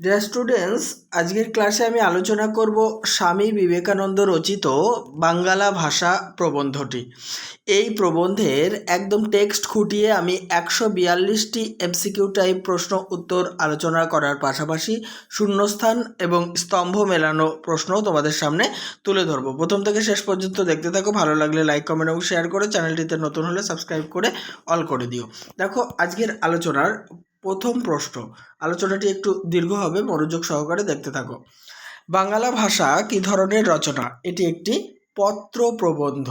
Dear students আজকের ক্লাসে আমি আলোচনা করব স্বামী বিবেকানন্দ রচিত বাঙ্গালা ভাষা প্রবন্ধটি। এই প্রবন্ধের একদম টেক্সট খুঁটিয়ে আমি একশো বিয়াল্লিশটি এমসিকিউ টাইপ প্রশ্ন উত্তর আলোচনা করার পাশাপাশি শূন্যস্থান এবং স্তম্ভ মেলানো প্রশ্নও তোমাদের সামনে তুলে ধরবো। প্রথম থেকে শেষ পর্যন্ত দেখতে থাকো, ভালো লাগলে লাইক কমেন্ট এবং শেয়ার করে চ্যানেলটিতে নতুন হলে সাবস্ক্রাইব করে অল করে দিও। দেখো, আজকের আলোচনার প্রথম প্রশ্ন। আলোচনাটি একটু দীর্ঘ হবে, মনোযোগ সহকারে দেখতে থাকো। বাংলা ভাষা কি ধরনের রচনা? এটি একটি পত্র প্রবন্ধ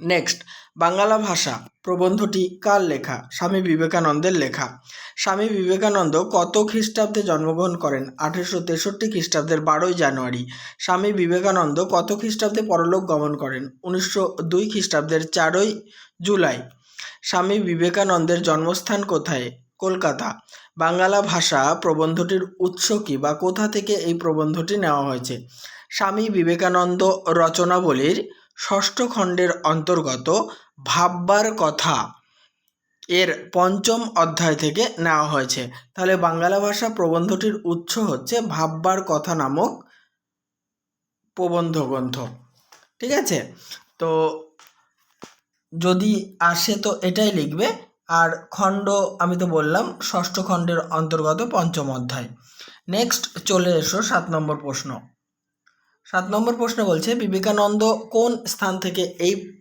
নেক্সট, বাংলা ভাষা প্রবন্ধটি কার লেখা? স্বামী বিবেকানন্দের লেখা। স্বামী বিবেকানন্দ কত খ্রিস্টাব্দে জন্মগ্রহণ করেন? আঠেরোশো তেষট্টি খ্রিস্টাব্দের বারোই জানুয়ারি। স্বামী বিবেকানন্দ কত খ্রিস্টাব্দে পরলোক গমন করেন? উনিশশো দুই খ্রিস্টাব্দের চারই জুলাই। স্বামী বিবেকানন্দের জন্মস্থান কোথায়? কলকাতা। বাংলা ভাষা প্রবন্ধটির উৎস কী বা কোথা থেকে এই প্রবন্ধটি নেওয়া হয়েছে? স্বামী বিবেকানন্দ রচনাবলীর ষষ্ঠ খণ্ডের অন্তর্গত ভাববার কথা এর পঞ্চম অধ্যায় থেকে নেওয়া হয়েছে। তাহলে বাংলা ভাষা প্রবন্ধটির উৎস হচ্ছে ভাববার কথা নামক প্রবন্ধ গ্রন্থ ঠিক আছে? তো যদি আসে তো এটাই লিখবে আর খণ্ড আমি তো বললাম, ষষ্ঠ খণ্ডের অন্তর্গত পঞ্চম অধ্যায়। নেক্সট চলে এসো সাত নম্বর প্রশ্ন। সাত নম্বর প্রশ্ন বলছে, বিবেকানন্দ কোন স্থান থেকে এই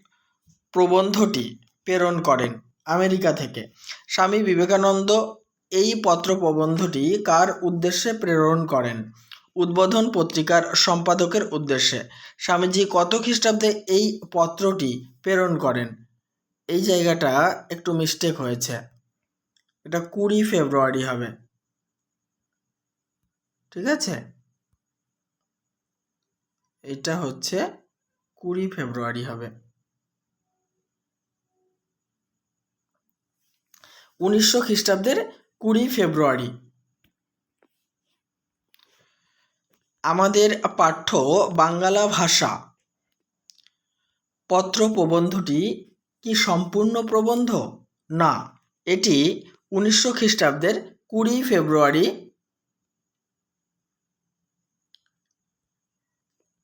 প্রবন্ধটি প্রেরণ করেন? আমেরিকা থেকে। স্বামী বিবেকানন্দ এই পত্র প্রবন্ধটি কার উদ্দেশ্যে প্রেরণ করেন? উদ্বোধন পত্রিকার সম্পাদকের উদ্দেশ্যে। স্বামীজি কত খ্রিস্টাব্দে এই পত্রটি প্রেরণ করেন? এই জায়গাটা একটু মিস্টেক হয়েছে। এটা কুড়ি ফেব্রুয়ারি হবে। ঠিক আছে? এটা হচ্ছে কুড়ি ফেব্রুয়ারি হবে। উনিশশো খ্রিস্টাব্দের কুড়ি ফেব্রুয়ারি। আমাদের পাঠ্য বাংলা ভাষা পত্র প্রবন্ধটি কি সম্পূর্ণ প্রবন্ধ? না, এটি উনিশশো খ্রিস্টাব্দের কুড়ি ফেব্রুয়ারি।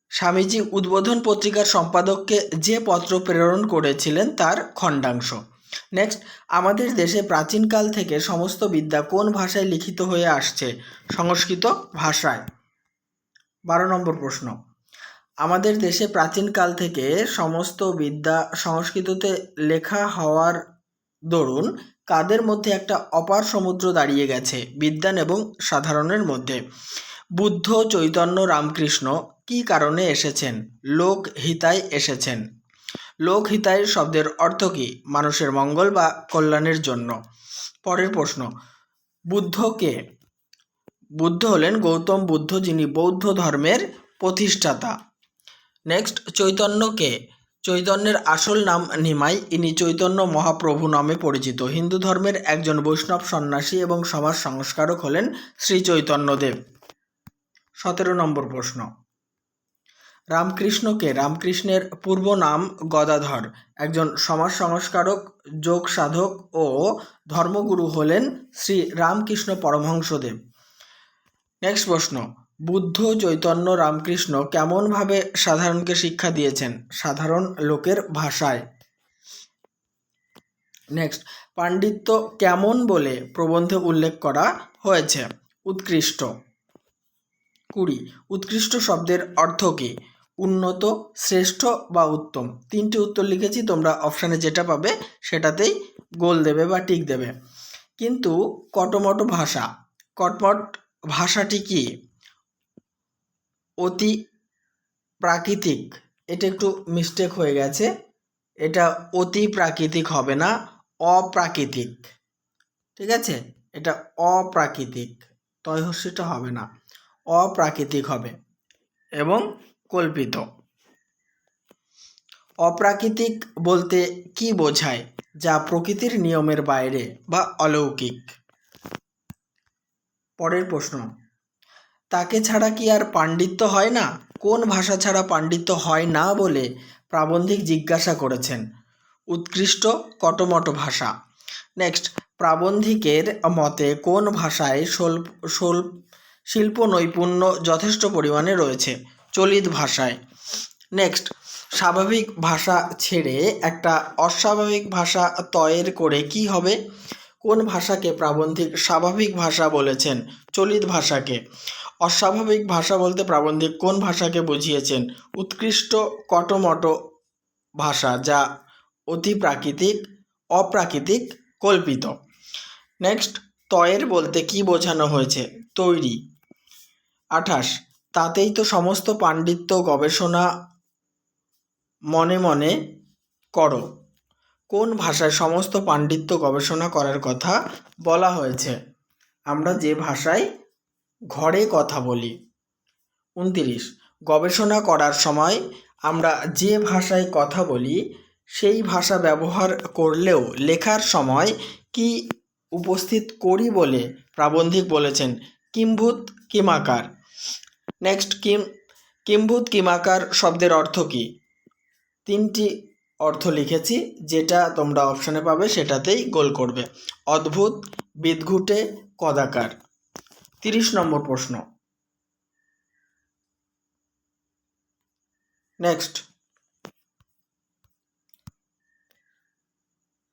স্বামীজি উদ্বোধন পত্রিকার সম্পাদককে যে পত্র প্রেরণ করেছিলেন তার খণ্ডাংশ। নেক্সট আমাদের দেশে প্রাচীনকাল থেকে সমস্ত বিদ্যা কোন ভাষায় লিখিত হয়ে আসছে? সংস্কৃত ভাষায়। বারো নম্বর প্রশ্ন। আমাদের দেশে প্রাচীনকাল থেকে সমস্ত বিদ্যা সংস্কৃততে লেখা হওয়ার দরুন কাদের মধ্যে একটা অপার সমুদ্র দাঁড়িয়ে গেছে বিদ্যান এবং সাধারণের মধ্যে। বুদ্ধ চৈতন্য রামকৃষ্ণ কি কারণে এসেছেন? লোক হিতায় এসেছেন। লোক হিতায় শব্দের অর্থ কী? মানুষের মঙ্গল বা কল্যাণের জন্য। পরের প্রশ্ন বুদ্ধকে বুদ্ধ হলেন গৌতম বুদ্ধ যিনি বৌদ্ধ ধর্মের প্রতিষ্ঠাতা। নেক্সট চৈতন্যকে। চৈতন্যের আসল নাম নিমাই। ইনি চৈতন্য মহাপ্রভু নামে পরিচিত। হিন্দু ধর্মের একজন বৈষ্ণব সন্ন্যাসী এবং সমাজ সংস্কারক হলেন শ্রী চৈতন্যদেব। সতেরো নম্বর প্রশ্ন। রামকৃষ্ণকে রামকৃষ্ণের পূর্ব নাম গদাধর। একজন সমাজ সংস্কারক, যোগ সাধক ও ধর্মগুরু হলেন শ্রী রামকৃষ্ণ পরমহংসদেব। নেক্সট প্রশ্ন। বুদ্ধ চৈতন্য রামকৃষ্ণ কেমনভাবে সাধারণকে শিক্ষা দিয়েছেন? সাধারণ লোকের ভাষায়। নেক্সট পাণ্ডিত্য কেমন বলে প্রবন্ধে উল্লেখ করা হয়েছে। উৎকৃষ্ট। কুড়ি, উৎকৃষ্ট শব্দের অর্থ কী? উন্নত, শ্রেষ্ঠ বা উত্তম? তিনটি উত্তর লিখেছি, তোমরা অপশানে যেটা পাবে সেটাতেই গোল দেবে বা টিক দেবে। কিন্তু কটমট ভাষা, কটমট ভাষাটি কি? অতি প্রাকৃতিক। এটা একটু মিস্টেক হয়ে গেছে। এটা অতি প্রাকৃতিক হবে না, অপ্রাকৃতিক। ঠিক আছে? এটা অপ্রাকৃতিক। তয়হস্যটা হবে না, অপ্রাকৃতিক হবে এবং কল্পিত। অপ্রাকৃতিক বলতে কি বোঝায়? যা প্রকৃতির নিয়মের বাইরে বা অলৌকিক। পরের প্রশ্ন। তাকে ছাড়া কি আর পাণ্ডিত্য হয় না? কোন ভাষা ছাড়া পাণ্ডিত্য হয় না বলে প্রাবন্ধিক জিজ্ঞাসা করেছেন। উৎকৃষ্ট কটমট ভাষা। নেক্সট, প্রাবন্ধিকের মতে কোন ভাষায় স্বল্প স্বল্প শিল্প নৈপুণ্য যথেষ্ট পরিমাণে রয়েছে? চলিত ভাষায়। নেক্সট, স্বাভাবিক ভাষা ছেড়ে একটা অস্বাভাবিক ভাষা তয়ের করে কি হবে? কোন ভাষাকে প্রাবন্ধিক স্বাভাবিক ভাষা বলেছেন? চলিত ভাষাকে। অস্বাভাবিক ভাষা বলতে প্রাবন্ধিক কোন ভাষাকে বুঝিয়েছেন? উৎকৃষ্ট কটমট ভাষা যা অতি প্রাকৃতিক অপ্রাকৃতিক, কল্পিত। নেক্সট, তয়ের বলতে কি বোঝানো হয়েছে? তৈরি। আঠাশ, তাতেই তো সমস্ত পাণ্ডিত্য গবেষণা মনে মনে করো। কোন ভাষায় সমস্ত পাণ্ডিত্য গবেষণা করার কথা বলা হয়েছে? আমরা যে ভাষায় ঘরে কথা বলি। উনতিরিশ, গবেষণা করার সময় আমরা যে ভাষায় কথা বলি, সেই ভাষা ব্যবহার করলেও লেখার সময় কি উপস্থিত করি বলে প্রাবন্ধিক বলেছেন, কিম্ভূত কিমাকার। নেক্সট, কিম, কিম্ভূত কিমাকার শব্দের অর্থ কী? তিনটি অর্থ লিখেছি, যেটা তোমরা অপশানে পাবে, সেটাতেই গোল করবে। অদ্ভুত, বিদঘুটে, কদাকার। তিরিশ নম্বর প্রশ্ন। নেক্সট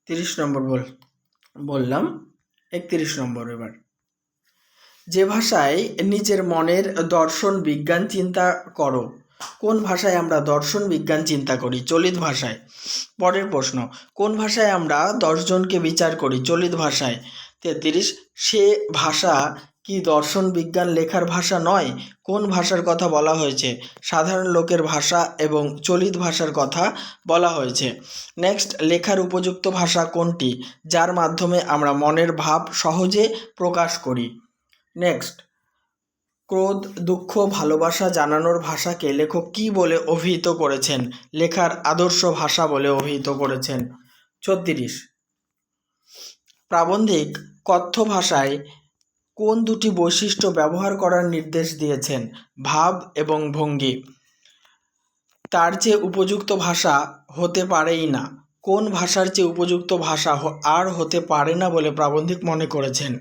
তিরিশ নম্বর বল, বললাম, একত্রিশ নম্বর এবার। যে ভাষায় নিজের মনের দর্শন বিজ্ঞান চিন্তা করো, কোন ভাষায় আমরা দর্শন বিজ্ঞান চিন্তা করি? চলিত ভাষায়। পরের প্রশ্ন, কোন ভাষায় আমরা দশজনকে বিচার করি? চলিত ভাষায়। তেত্রিশ, সে ভাষা কি দর্শন বিজ্ঞান লেখার ভাষা নয়? কোন ভাষার কথা বলা হয়েছে? সাধারণ লোকের ভাষা এবং চলিত ভাষার কথা বলা হয়েছে। নেক্সট, লেখার উপযুক্ত ভাষা কোনটি? যার মাধ্যমে আমরা মনের ভাব সহজে প্রকাশ করি। নেক্সট, ক্রোধ, দুঃখ, ভালোবাসা জানানোর ভাষাকে লেখক কী বলে অভিহিত করেছেন? লেখার আদর্শ ভাষা বলে অভিহিত করেছেন। ছত্রিশ, প্রাবন্ধিক, কথ্য ভাষায় কোন দুটি বৈশিষ্ট্য ব্যবহার করার নির্দেশ দিয়েছেন, ভাব এবং ভঙ্গি? তার চেয়ে উপযুক্ত ভাষা হতে পারেই না। কোন ভাষার চেয়ে উপযুক্ত ভাষা আর হতে পারে না বলে প্রাবন্ধিক মনে করেছেন?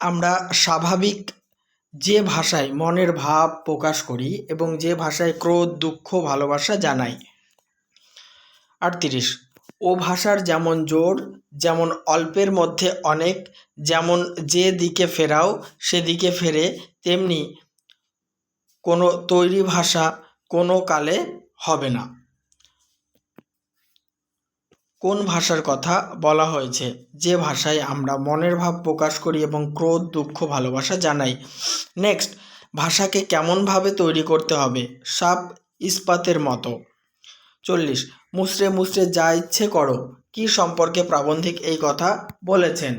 আমরা স্বাভাবিক যে ভাষায় মনের ভাব প্রকাশ করি এবং যে ভাষায় ক্রোধ, দুঃখ, ভালোবাসা জানাই। আটত্রিশ ও ভাষার যেমন জোর, যেমন অল্পের মধ্যে অনেক, যেমন যে দিকে ফেরাও, সেদিকে ফেরে, তেমনি কোনো তৈরি ভাষা কোনো কালে হবে না। কোন ভাষার কথা বলা হয়েছে? যে ভাষায় আমরা মনের ভাব প্রকাশ করি এবং ক্রোধ, দুঃখ, ভালোবাসা জানাই। নেক্সট, ভাষাকে কেমনভাবে তৈরি করতে হবে? সাপ ইস্পাতের মতো। চল্লিশ মুসড়ে মুসড়ে যা ইচ্ছে করো, কি সম্পর্কে প্রাবন্ধিক এই কথা বলেছেন?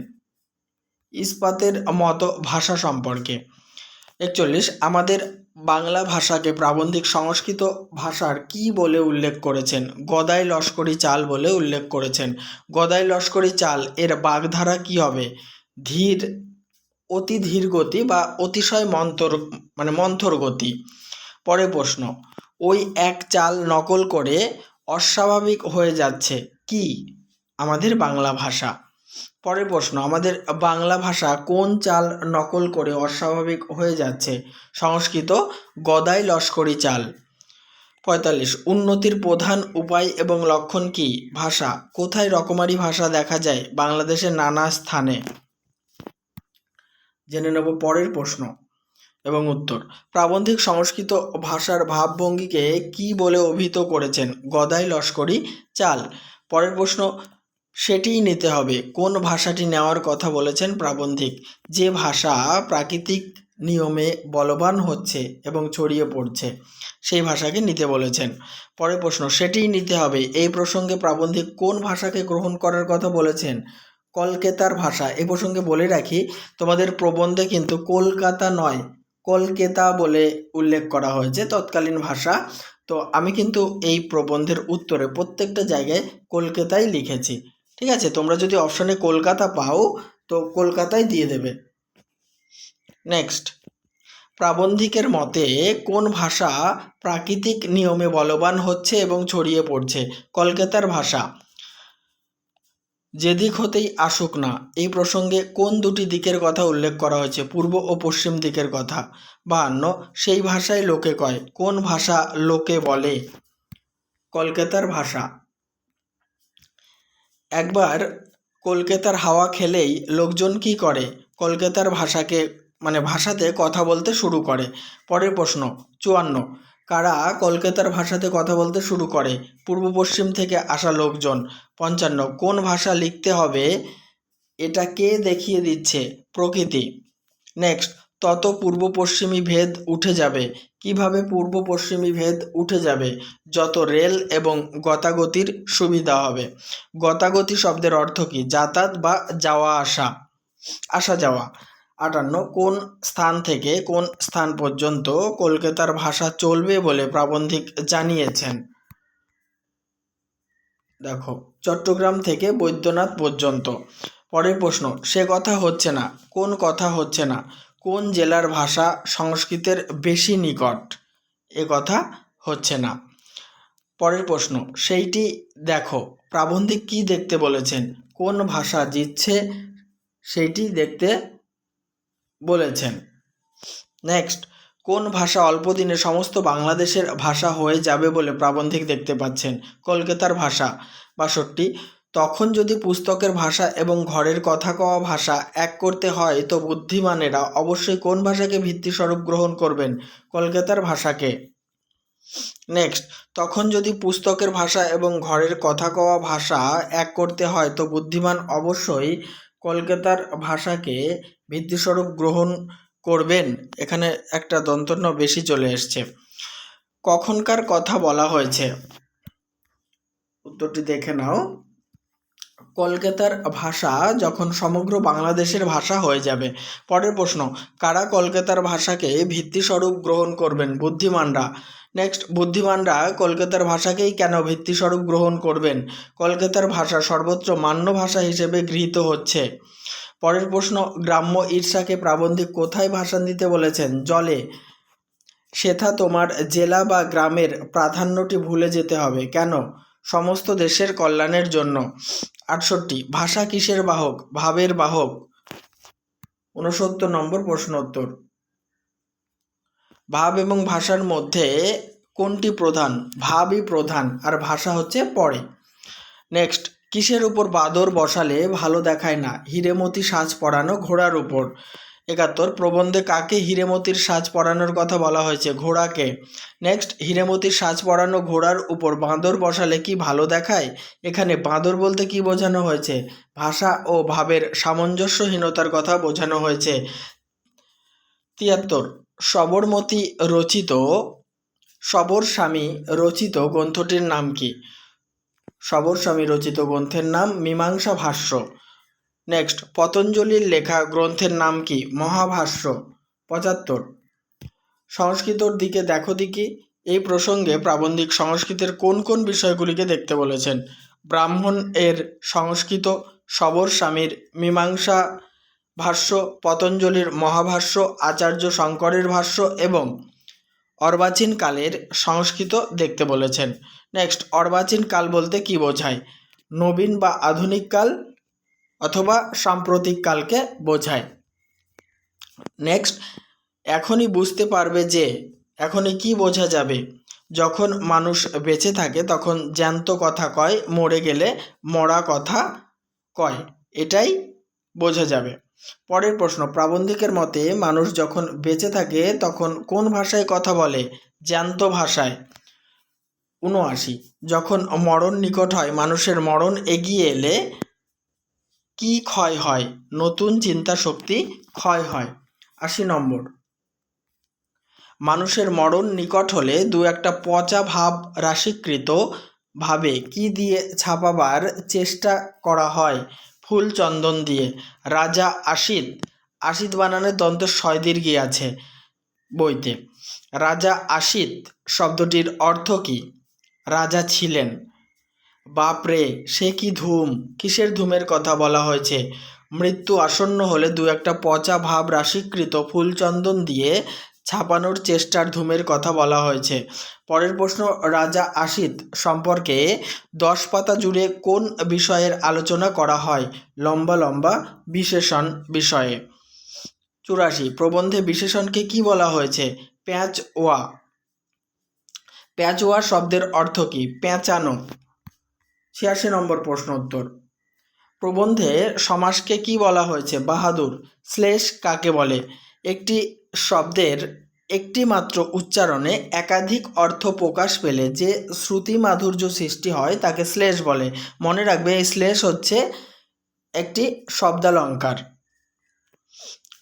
ইস্পাতের মতো ভাষা সম্পর্কে। একচল্লিশ, আমাদের বাংলা ভাষাকে প্রাবন্ধিক সংস্কৃত ভাষার কি বলে উল্লেখ করেছেন? গদাই লস্করি চাল বলে উল্লেখ করেছেন। গদাই লস্করি চাল এর বাগধারা কি হবে? ধীর, অতি ধীর গতি বা অতিশয় মন্তর মানে মন্থর গতি? পরে প্রশ্ন, ওই এক চাল নকল করে অস্বাভাবিক হয়ে যাচ্ছে। কি? আমাদের বাংলা ভাষা। পরের প্রশ্ন, আমাদের বাংলা ভাষা কোন চাল নকল করে অস্বাভাবিক হয়ে যাচ্ছে? সংস্কৃত গদাই লস্করি চাল। পঁয়তাল্লিশ, উন্নতির প্রধান উপায় এবং লক্ষণ কি? ভাষা। কোথায় রকমারি ভাষা দেখা যায়? বাংলাদেশের নানা স্থানে। জেনে নেব পরের প্রশ্ন। এবং উত্তর। প্রাবন্ধিক সংস্কৃত ভাষার ভাবভঙ্গিকে কি বলে অভিহিত করেছেন? গদাই লস্করি, চাল। পরের প্রশ্ন, সেটিই নিতে হবে। কোন ভাষাটি নেওয়ার কথা বলেছেন প্রাবন্ধিক? যে ভাষা প্রাকৃতিক নিয়মে বলবান হচ্ছে এবং ছড়িয়ে পড়ছে, সেই ভাষাকে নিতে বলেছেন। পরের প্রশ্ন, সেটিই নিতে হবে। এই প্রসঙ্গে প্রাবন্ধিক কোন ভাষাকে গ্রহণ করার কথা বলেছেন? কলকাতার ভাষা। এ প্রসঙ্গে বলে রাখি, তোমাদের প্রবন্ধে কিন্তু কলকাতা নয় কলকেতা বলে উল্লেখ করা হয়েছে তৎকালীন ভাষা। তো আমি কিন্তু এই প্রবন্ধের উত্তরে প্রত্যেকটা জায়গায় কলকাতায় লিখেছি। ঠিক আছে? তোমরা যদি অপশনে কলকাতা পাও, তো কলকাতায় দিয়ে দেবে। নেক্সট প্রাবন্ধিকের মতে, কোন ভাষা প্রাকৃতিক নিয়মে বলবান হচ্ছে এবং ছড়িয়ে পড়ছে? কলকাতার ভাষা। যেদিক হতেই আসুক না, এই প্রসঙ্গে কোন দুটি দিকের কথা উল্লেখ করা হয়েছে? পূর্ব ও পশ্চিম দিকের কথা। বাহান্ন, সেই ভাষায় লোকে কয়, কোন ভাষা লোকে বলে? কলকাতার ভাষা। একবার কলকাতার হাওয়া খেলেই লোকজন কি করে? কলকাতার ভাষাকে মানে ভাষাতে কথা বলতে শুরু করে। পরের প্রশ্ন, চুয়ান্ন কারা কলকাতার ভাষাতে কথা বলতে শুরু করে? পূর্ব পশ্চিম থেকে আসা লোকজন। পঞ্চান্ন, কোন ভাষা লিখতে হবে এটা কে দেখিয়ে দিচ্ছে? প্রকৃতি। নেক্সট, তত পূর্ব পশ্চিমী ভেদ উঠে যাবে। কীভাবে পূর্ব পশ্চিমী ভেদ উঠে যাবে? যত রেল এবং গতাগতির সুবিধা হবে। গতাগতি শব্দের অর্থ কী? যাতায়াত বা যাওয়া আসা। আসা যাওয়া। আটান্ন, কোন স্থান থেকে কোন স্থান পর্যন্ত কলকাতার ভাষা চলবে বলে প্রাবন্ধিক জানিয়েছেন? দেখো, চট্টগ্রাম থেকে বৈদ্যনাথ পর্যন্ত। পরের প্রশ্ন, সে কথা হচ্ছে না, কোন কথা হচ্ছে না, কোন জেলার ভাষা সংস্কৃতের বেশি নিকট? এ কথা হচ্ছে না। পরের প্রশ্ন, সেইটি দেখো, প্রাবন্ধিক কি দেখতে বলেছেন? কোন ভাষা জিতছে, সেইটি দেখতে বলেছেন। নেক্সট, কোন ভাষা অল্প দিনে সমস্ত বাংলাদেশের ভাষা হয়ে যাবে বলে প্রাবন্ধিক দেখতে পাচ্ছেন? কলকাতার ভাষা। বাষট্টি, তখন যদি পুস্তকের ভাষা এবং ঘরের কথা কওয়া ভাষা এক করতে হয়, তো বুদ্ধিমানেরা অবশ্যই কোন ভাষাকে ভিত্তিস্বরূপ গ্রহণ করবেন? কলকাতার ভাষাকে। নেক্সট, তখন যদি পুস্তকের ভাষা এবং ঘরের কথা কওয়া ভাষা এক করতে হয়, তো বুদ্ধিমান অবশ্যই কলকাতার ভাষাকে ভিত্তিস্বরূপ গ্রহণ করবেন, এখানে একটা দন্তন্য বেশি চলে এসছে। কখনকার কথা বলা হয়েছে। উত্তরটি দেখে নাও। কলকাতার ভাষা যখন সমগ্র বাংলাদেশের ভাষা হয়ে যাবে। পরের প্রশ্ন, কারা কলকাতার ভাষাকে ভিত্তিস্বরূপ গ্রহণ করবেন বুদ্ধিমানরা? নেক্সট বুদ্ধিমানরা কলকাতার ভাষাকেই কেন ভিত্তিস্বরূপ গ্রহণ করবেন? কলকাতার ভাষা সর্বত্র মান্য ভাষা হিসেবে গৃহীত হচ্ছে। পরের প্রশ্ন, গ্রাম্য ঈর্ষাকে প্রাবন্ধিক কোথায় ভাষণ দিতে বলেছেন? জলে। সেথা তোমার জেলা বা গ্রামের প্রাধান্যটি ভুলে যেতে হবে। কেন? সমস্ত দেশের কল্যাণের জন্য। আটষট্টি, ভাষা কিসের বাহক? ভাবের বাহক। উনসত্তর নম্বর প্রশ্ন উত্তর ভাব এবং ভাষার মধ্যে কোনটি প্রধান? ভাবই প্রধান, আর ভাষা হচ্ছে পরে। নেক্সট, কিসের উপর বাদর বসালে ভালো দেখায় না? হিরেমতি সাজ পরানো ঘোড়ার উপর। একাত্তর, প্রবন্ধে কাকে হিরেমতির সাজ পরানোর কথা বলা হয়েছে? ঘোড়াকে। নেক্সট, হিরেমতির সাজ পরানো ঘোড়ার উপর বাঁদর বসালে কি ভালো দেখায়? এখানে বাঁদর বলতে কি বোঝানো হয়েছে? ভাষা ও ভাবের সামঞ্জস্যহীনতার কথা বোঝানো হয়েছে। তিয়াত্তর সবরমতী রচিত সবর স্বামী রচিত গ্রন্থটির নাম কি? সবর স্বামী রচিত গ্রন্থের নাম মীমাংসা ভাষ্য। নেক্সট পতঞ্জলির লেখা গ্রন্থের নাম কি? মহাভাষ্য। পঁচাত্তর। সংস্কৃতর দিকে দেখো দিকে এই প্রসঙ্গে প্রাবন্ধিক সংস্কৃতের কোন কোন বিষয়গুলিকে দেখতে বলেছেন? ব্রাহ্মণ এর সংস্কৃত সবর স্বামীর মীমাংসা ভাষ্য, পতঞ্জলির মহাভাষ্য, আচার্য শঙ্করের ভাষ্য এবং অর্বাচীন কালের সংস্কৃত দেখতে বলেছেন। নেক্সট অর্বাচীন কাল বলতে কি বোঝায়? নবীন বা আধুনিক কাল অথবা সাম্প্রতিক কালকে বোঝায়। নেক্সট এখনই বুঝতে পারবে যে এখনই কি বোঝা যাবে। যখন মানুষ বেঁচে থাকে, তখন জ্যান্ত কথা কয়, মরে গেলে মরা কথা কয়। এটাই বোঝা যাবে। পরের প্রশ্ন, প্রাবন্ধিকের মতে মানুষ যখন বেঁচে থাকে তখন কোন ভাষায় কথা বলে? জ্যান্ত ভাষায়। উনআশি, যখন মরণ নিকট হয়, মানুষের মরণ এগিয়ে এলে কি ক্ষয় হয়? নতুন চিন্তা শক্তি ক্ষয় হয়। আশি নম্বর, মানুষের মরণ নিকট হলে দু একটা পচা ভাব রাশিকৃত ভাবে কি দিয়ে ছাপাবার চেষ্টা করা হয়? ফুল চন্দন দিয়ে। রাজা আশিত আশিত বানানের দন্তের ছয় আছে বইতে। রাজা আশিত শব্দটির অর্থ কি? রাজা ছিলেন। বাপরে, সে কি ধুম? কিসের ধুমের কথা বলা হয়েছে? মৃত্যু আসন্ন হলে দু একটা পচা ভাব রাশিকৃত ফুলচন্দন দিয়ে ছাপানোর চেষ্টার ধুমের কথা বলা হয়েছে। পরের প্রশ্ন, রাজা আশিত সম্পর্কে দশ পাতা জুড়ে কোন বিষয়ের আলোচনা করা হয়? লম্বা লম্বা বিশেষণ বিষয়ে। চুরাশি, প্রবন্ধে বিশেষণকে কি বলা হয়েছে? প্যাঁচ ওয়া। প্যাঁচওয়া শব্দের অর্থ কি? প্যাঁচানো ছিয়াশি নম্বর প্রশ্ন উত্তর। প্রবন্ধে সমাসকে কি বলা হয়েছে? বাহাদুর। শ্লেষ কাকে বলে? একটি শব্দের একটি মাত্র উচ্চারণে একাধিক অর্থ প্রকাশ পেলে যে শ্রুতি মাধুর্য সৃষ্টি হয় তাকে শ্লেষ বলে। মনে রাখবে এই শ্লেষ হচ্ছে একটি শব্দালঙ্কার।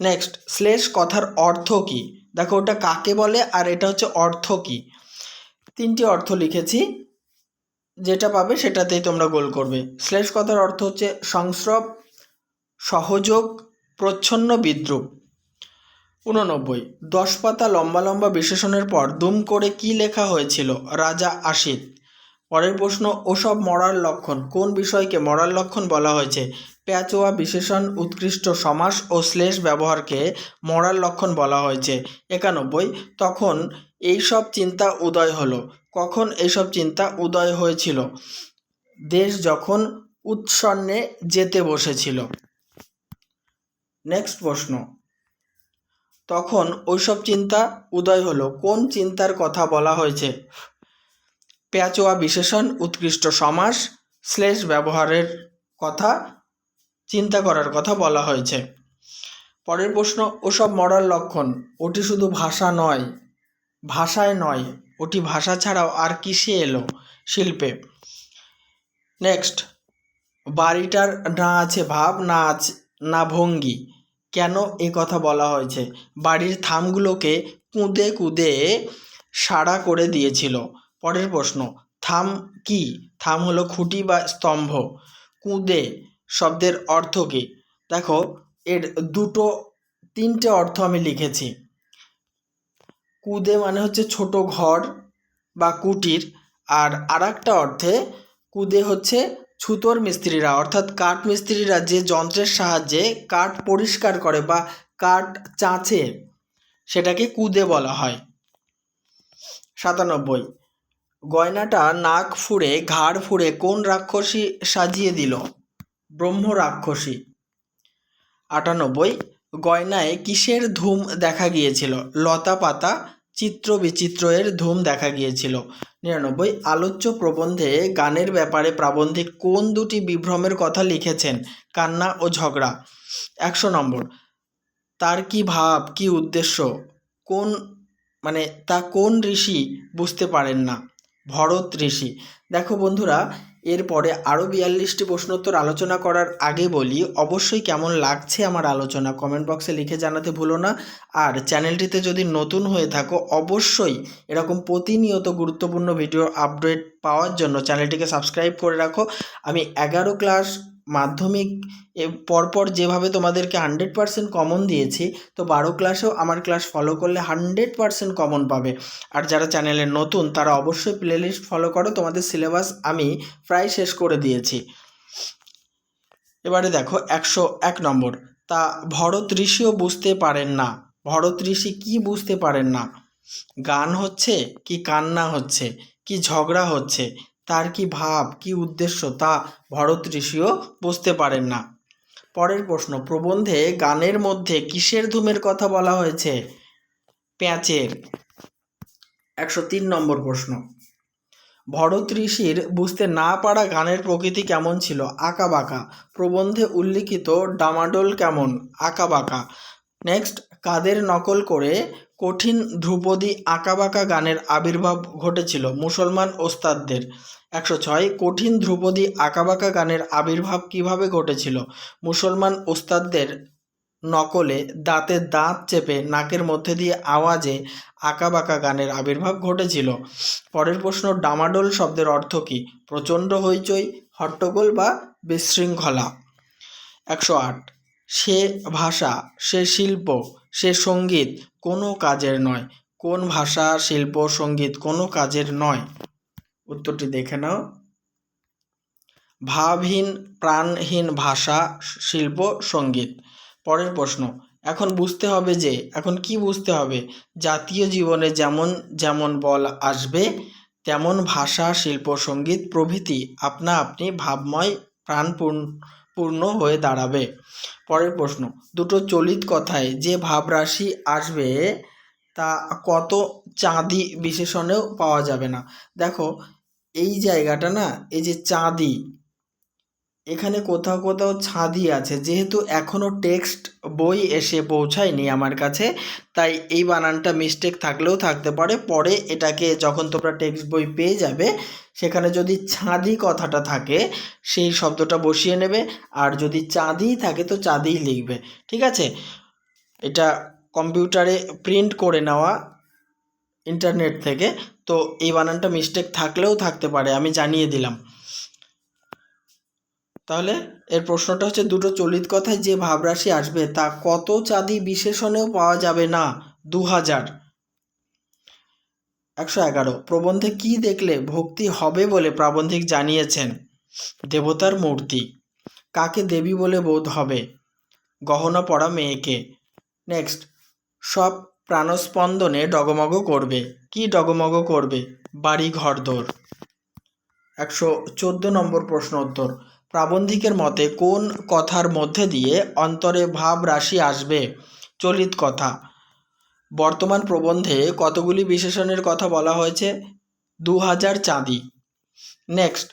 নেক্সট, শ্লেষ কথার অর্থ কি? দেখো ওটা কাকে বলে আর এটা হচ্ছে অর্থ কি? তিনটি অর্থ লিখেছি। যেটা পাবে সেটাতেই তোমরা গোল করবে। শ্লেষ কথার অর্থ হচ্ছে সংস্রব, সহযোগ, প্রচ্ছন্ন বিদ্রুপ। উননব্বই দশ পাতা লম্বা লম্বা বিশেষণের পর দুম করে কি লেখা হয়েছিল? রাজা আশিত পরের প্রশ্ন, ওসব মরার লক্ষণ, কোন বিষয়কে মরার লক্ষণ বলা হয়েছে? প্যাচোয়া বিশেষণ, উৎকৃষ্ট সমাস ও শ্লেষ ব্যবহারকে মরার লক্ষণ বলা হয়েছে। একানব্বই, তখন এইসব চিন্তা উদয় হলো। কখন এইসব চিন্তা উদয় হয়েছিল? দেশ যখন উৎসন্নে যেতে বসেছিল। নেক্সট প্রশ্ন তখন ওইসব চিন্তা উদয় হলো। কোন চিন্তার কথা বলা হয়েছে? পেঁচোয়া বিশেষণ, উৎকৃষ্ট সমাস, শ্লেষ ব্যবহারের কথা, চিন্তা করার কথা বলা হয়েছে। পরের প্রশ্ন, ওসব মরার লক্ষণ, ওটি শুধু ভাষা নয়, ভাষায় নয়, ওটি ভাষা ছাড়াও আর কিসে এলো শিল্পে? নেক্সট, বাড়িটার না আছে ভাব, না আছে, না ভঙ্গি। কেন এ কথা বলা হয়েছে? বাড়ির থামগুলোকে কুঁদে কুঁদে সাড়া করে দিয়েছিল। পরের প্রশ্ন, থাম কি? থাম হলো খুঁটি বা স্তম্ভ। কুঁদে শব্দের অর্থ কী? দেখো, এর দুটো, তিনটে অর্থ আমি লিখেছি। কুদে মানে হচ্ছে ছোট ঘর বা কুটির, আর আরেকটা অর্থে কুদে হচ্ছে ছুতোর মিস্ত্রিরা, অর্থাৎ কাঠ মিস্ত্রিরা যে যন্ত্রের সাহায্যে কাঠ পরিষ্কার করে বা কাঠ চাঁচে, সেটাকে কুদে বলা হয়। সাতানব্বই। গয়নাটা নাক ফুঁড়ে, ঘাড় ফুঁড়ে কোন রাক্ষসী সাজিয়ে দিল? ব্রহ্ম রাক্ষসী। আটানব্বই। গয়নায় কিসের ধুম দেখা গিয়েছিল? লতা পাতা চিত্র বিচিত্র এর ধুম দেখা গিয়েছিল। নিরানব্বই, আলোচ্য প্রবন্ধে গানের ব্যাপারে প্রাবন্ধিক কোন দুটি বিভ্রমের কথা লিখেছেন? কান্না ও ঝগড়া। একশো নম্বর, তার কি ভাব, কি উদ্দেশ্য? কোন মানে তা কোন ঋষি বুঝতে পারেন না? ভরত ঋষি। দেখো বন্ধুরা এরপরে আরও বিয়াল্লিশটি প্রশ্নোত্তর আলোচনা করার আগে বলি, অবশ্যই কেমন লাগছে আমার আলোচনা? কমেন্ট বক্সে লিখে জানাতে ভুলো না। আর চ্যানেলটিতে যদি নতুন হয়ে থাকো, অবশ্যই এরকম প্রতিনিয়ত গুরুত্বপূর্ণ ভিডিও আপডেট পাওয়ার জন্য চ্যানেলটিকে সাবস্ক্রাইব করে রাখো। আমি এগারো ক্লাস মাধ্যমিক পরপর যেভাবে তোমাদেরকে হান্ড্রেড পারসেন্ট কমন দিয়েছি, তো বারো ক্লাসেও আমার ক্লাস ফলো করলে হান্ড্রেড পারসেন্ট কমন পাবে। আর যারা চ্যানেলে নতুন, তারা অবশ্যই প্লেলিস্ট ফলো করো, তোমাদের সিলেবাস আমি প্রায় শেষ করে দিয়েছি। এবারে দেখো, একশো এক নম্বর। তা ভরত ঋষিও বুঝতে পারেন না। ভরত ঋষি কি বুঝতে পারেন না? গান হচ্ছে কি কান্না হচ্ছে? কি ঝগড়া হচ্ছে? তার কি ভাব, কি উদ্দেশ্য তা ভরত ঋষিও বুঝতে পারেন না। পরের প্রশ্ন, প্রবন্ধে গানের মধ্যে কিসের ধুমের কথা বলা হয়েছে? প্যাঁচের। একশো তিন নম্বর প্রশ্ন, ভরত ঋষির বুঝতে না পারা গানের প্রকৃতি কেমন ছিল? আঁকা বাঁকা। প্রবন্ধে উল্লিখিত ডামাডোল কেমন? আঁকা বাঁকা। নেক্সট, কাদের নকল করে কঠিন ধ্রুপদী আঁকাবাঁকা গানের আবির্ভাব ঘটেছিল মুসলমান ওস্তাদদের। একশো ছয়, কঠিন ধ্রুপদী আঁকাবাঁকা গানের আবির্ভাব কীভাবে ঘটেছিল? মুসলমান ওস্তাদদের নকলে দাঁতে দাঁত চেপে নাকের মধ্যে দিয়ে আওয়াজে আঁকাবাঁকা গানের আবির্ভাব ঘটেছিল। পরের প্রশ্ন, ডামাডোল শব্দের অর্থ কী? প্রচণ্ড হইচই, হট্টগোল বা বিশৃঙ্খলা। একশো আট, সে ভাষা, সে শিল্প, সে সংগীত কোনো কাজের নয়। কোন ভাষা, শিল্প, সংগীত কোনো কাজের নয়। উত্তরটি দেখে নাও। ভাবহীন, প্রাণহীন ভাষা, শিল্প, সংগীত। পরের প্রশ্ন, এখন বুঝতে হবে যে, এখন কি বুঝতে হবে? জাতীয় জীবনে যেমন যেমন বল আসবে, তেমন ভাষা, শিল্প, সংগীত প্রভৃতি আপনা আপনি ভাবময়, প্রাণপূর্ণ পূর্ণ হয়ে দাঁড়াবে। পরের প্রশ্ন, দুটো চলিত কথায় যে ভাবরাশি আসবে তা কত চাঁদি বিশেষণেও পাওয়া যাবে না। দেখো, এই জায়গাটা না, এই যে চাঁদি এখানে কোথাও কোথাও ছাদি আছে। যেহেতু এখনও টেক্সট বই এসে পৌঁছায়নি আমার কাছে, তাই এই বানানটা মিস্টেক থাকলেও থাকতে পারে। পরে এটাকে যখন তোমরা টেক্সট বই পেয়ে যাবে, সেখানে যদি ছাদি কথাটা থাকে, সেই শব্দটা বসিয়ে নেবে। আর যদি চাঁদিই থাকে, তো চাঁদিই লিখবে। ঠিক আছে? এটা কম্পিউটারে প্রিন্ট করে নেওয়া ইন্টারনেট থেকে, তো এই বানানটা মিস্টেক থাকলেও থাকতে পারে, আমি জানিয়ে দিলাম। তাহলে এর প্রশ্নটা হচ্ছে দুটো চলিত কথায় যে ভাবরাশি আসবে তা কত চাঁদি বিশেষণেও পাওয়া যাবে না? দু হাজার একশো এগারো। প্রবন্ধে কি দেখলে ভক্তি হবে বলে প্রাবন্ধিক জানিয়েছেন দেবতার মূর্তি। কাকে দেবী বলে বোধ হবে? গহনা পড়া মেয়েকে। নেক্সট। সব প্রাণস্পন্দনে ডগমগ করবে। কি ডগমগ করবে? বাড়ি ঘর ঘরদোর একশো চোদ্দ নম্বর প্রশ্ন উত্তর প্রাবন্ধিকের মতে, কোন কথার মধ্যে দিয়ে অন্তরে ভাব রাশি আসবে? চলিত কথা, বর্তমান প্রবন্ধে কতগুলি বিশেষণের কথা বলা হয়েছে? দু হাজার চাঁদি। নেক্সট,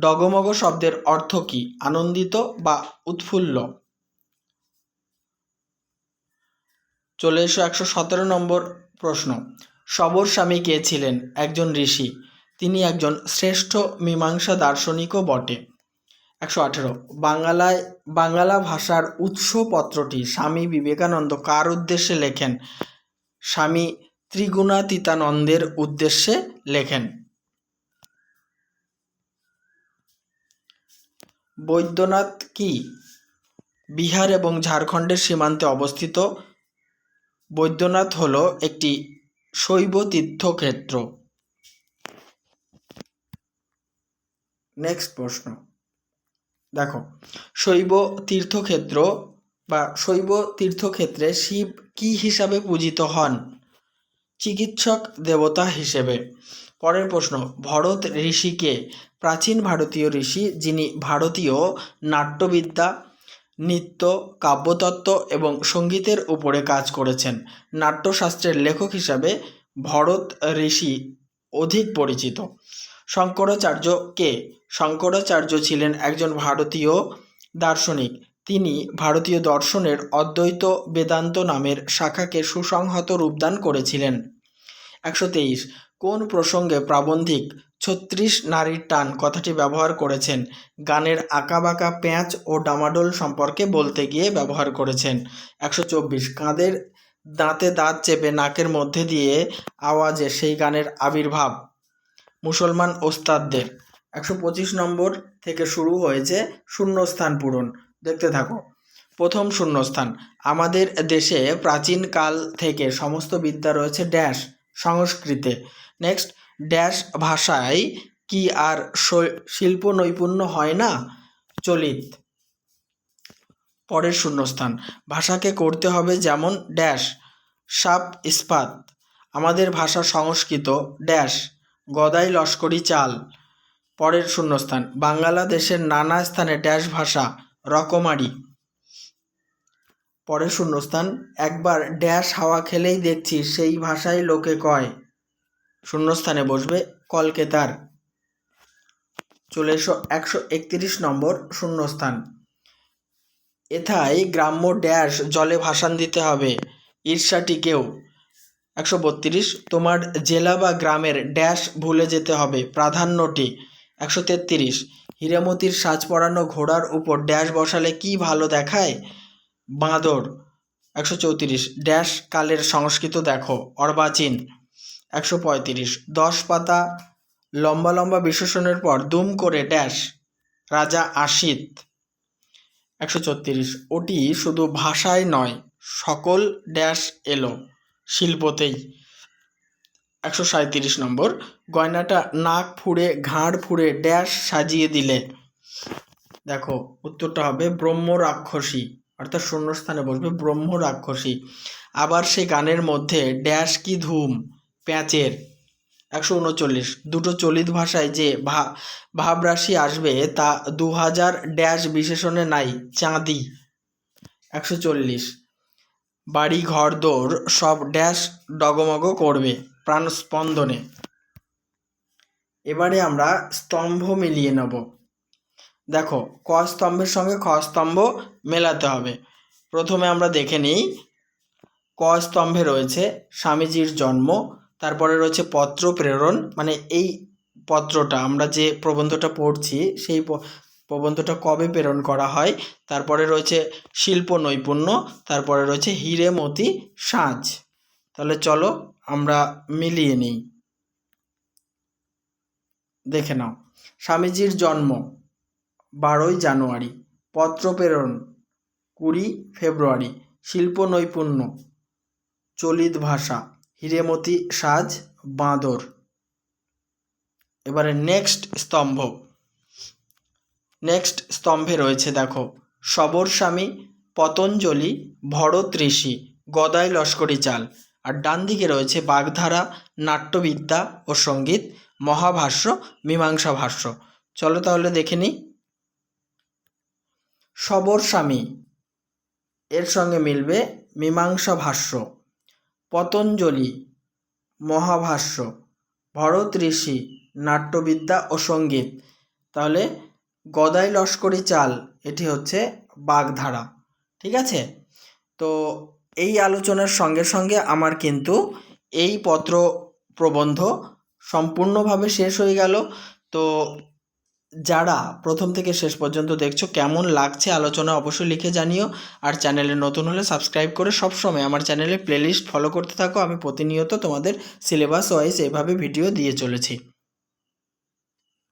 ডগমগ শব্দের অর্থ কি? আনন্দিত বা উৎফুল্ল? চলে এসো একশো সতেরো নম্বর প্রশ্ন। সবর স্বামী কে ছিলেন? একজন ঋষি। তিনি একজন শ্রেষ্ঠ মীমাংসা দার্শনিকও বটে। একশো আঠেরো। বাংলায়, বাংলা ভাষার উৎস পত্রটি স্বামী বিবেকানন্দ কার উদ্দেশ্যে লেখেন? স্বামী ত্রিগুণাতীতানন্দের উদ্দেশ্যে লেখেন। বৈদ্যনাথ কি? বিহার এবং ঝাড়খণ্ডের সীমান্তে অবস্থিত। বৈদ্যনাথ হল একটি শৈব তীর্থক্ষেত্র। নেক্সট প্রশ্ন। দেখো, শৈব তীর্থক্ষেত্র বা শৈব তীর্থক্ষেত্রে শিব কি হিসাবে পূজিত হন? চিকিৎসক দেবতা হিসেবে। পরের প্রশ্ন, ভরত ঋষিকে প্রাচীন ভারতীয় ঋষি যিনি ভারতীয় নাট্যবিদ্যা, নৃত্য, কাব্যতত্ত্ব এবং সঙ্গীতের উপরে কাজ করেছেন। নাট্যশাস্ত্রের লেখক হিসাবে ভরত ঋষি অধিক পরিচিত। শঙ্করাচার্য কে? শঙ্করাচার্য ছিলেন একজন ভারতীয় দার্শনিক। তিনি ভারতীয় দর্শনের অদ্বৈত বেদান্ত নামের শাখাকে সুসংহত রূপদান করেছিলেন। একশো তেইশ, কোন প্রসঙ্গে প্রাবন্ধিক ছত্রিশ নারীর টান কথাটি ব্যবহার করেছেন? গানের আঁকাবাঁকা প্যাঁচ ও ডামাডোল সম্পর্কে বলতে গিয়ে ব্যবহার করেছেন। একশো চব্বিশ কাঁদের দাঁতে দাঁত চেপে নাকের মধ্যে দিয়ে আওয়াজে সেই গানের আবির্ভাব। মুসলমান ওস্তাদদের একশো পঁচিশ নম্বর থেকে শুরু হয়েছে শূন্যস্থান পূরণ। দেখতে থাকো। প্রথম শূন্যস্থান। আমাদের দেশে প্রাচীনকাল থেকে সমস্ত বিদ্যা রয়েছে ড্যাশ, সংস্কৃতে। নেক্সট, ড্যাশ ভাষায় কি আর শিল্প নৈপুণ্য হয় না? চলিত। পরের শূন্যস্থান। ভাষাকে করতে হবে যেমন ড্যাশ, সাপ ইস্পাত। আমাদের ভাষা সংস্কৃত, ড্যাশ। গদাই লস্করি চাল। পরের শূন্যস্থান। বাংলাদেশের নানা স্থানে ড্যাশ ভাষা রকমারি। পরের শূন্যস্থান, একবার ড্যাশ হাওয়া খেলেই দেখছি সেই ভাষায় লোকে কয়। শূন্যস্থানে বসবে কলকেতার। চলে এসো একশো একত্রিশ নম্বর শূন্যস্থান। এথায় গ্রাম্য ড্যাশ জলে ভাসান দিতে হবে ঈর্ষাটিকেও একশো বত্রিশ, তোমার জেলা বা গ্রামের ড্যাশ ভুলে যেতে হবে, প্রাধান্যটি। একশো তেত্রিশ। হীরামতির সাজ পরানো ঘোড়ার উপর ড্যাশ বসালে কি ভালো দেখায়? বাঁদর, একশো চৌত্রিশ। ড্যাশ কালের সংস্কৃত দেখো, অর্বাচীন, একশো পঁয়ত্রিশ। দশ পাতা লম্বা লম্বা বিশেষণের পর দুম করে ড্যাশ, রাজা আশিত, একশো ছত্রিশ ওটি শুধু ভাষায় নয়, সকল ড্যাশ এলো, শিল্পতেই। একশো সাঁত্রিশ নম্বর। গয়নাটা নাক ফুঁড়ে, ঘাড় ফুঁড়ে, ড্যাশ সাজিয়ে দিলে। দেখো, উত্তরটা হবে ব্রহ্ম রাক্ষসী। অর্থাৎ শূন্যস্থানে বসবে ব্রহ্ম রাক্ষসী। আবার সে গানের মধ্যে ড্যাশ কি ধুম, প্যাঁচের। একশো উনচল্লিশ। দুটো চলিত ভাষায় যে ভাবরাশি আসবে, তা দু হাজার ড্যাশ বিশেষণে নাই, চাঁদি। একশো চল্লিশ। বাড়ি ঘর দোর সব ড্যাশ ডগমগ করবে। প্রাণ স্পন্দনে এবারে আমরা স্তম্ভ মিলিয়ে নেব। দেখো, ক স্তম্ভের সঙ্গে খ স্তম্ভ মেলাতে হবে। প্রথমে আমরা দেখে নিই, ক স্তম্ভে রয়েছে স্বামীজির জন্ম, তারপরে রয়েছে পত্র প্রেরণ মানে এই পত্রটা, আমরা যে প্রবন্ধটা পড়ছি, সেই প্রবন্ধটা কবে প্রেরণ করা হয়, তারপরে রয়েছে শিল্প নৈপুণ্য তারপরে রয়েছে হিরে মতি সাজ। তাহলে চলো আমরা মিলিয়ে নিই। দেখে নাও, স্বামীজির জন্ম বারোই জানুয়ারি, পত্র প্রেরণ কুড়ি ফেব্রুয়ারি, শিল্প নৈপুণ্য, চলিত ভাষা, হিরেমতি সাজ বাঁদর। এবারে নেক্সট স্তম্ভ। নেক্সট স্তম্ভে রয়েছে দেখো, সবর স্বামী পতঞ্জলি ভরত ঋষি, গদাই লস্করি চাল। আর ডান দিকে রয়েছে বাগধারা, নাট্যবিদ্যা ও সংগীত, মহাভাষ্য, মীমাংসা ভাষ্য। চলো তাহলে দেখে নিই। সবর স্বামী, এর সঙ্গে মিলবে মীমাংসা ভাষ্য, পতঞ্জলি, মহাভাষ্য, ভরত ঋষি, নাট্যবিদ্যা ও সংগীত। তাহলে গদাই লস্করি চাল, এটি হচ্ছে বাগধারা, ঠিক আছে? তো এই আলোচনার সঙ্গে সঙ্গে আমার কিন্তু এই পত্র প্রবন্ধ সম্পূর্ণভাবে শেষ হয়ে গেল। তো যারা প্রথম থেকে শেষ পর্যন্ত দেখছ, কেমন লাগছে আলোচনা অবশ্যই লিখে জানিও। আর চ্যানেলে নতুন হলে সাবস্ক্রাইব করে সবসময় আমার চ্যানেলে প্লেলিস্ট ফলো করতে থাকো। আমি প্রতিনিয়ত তোমাদের সিলেবাস ওয়াইজ এভাবে ভিডিও দিয়ে চলেছি।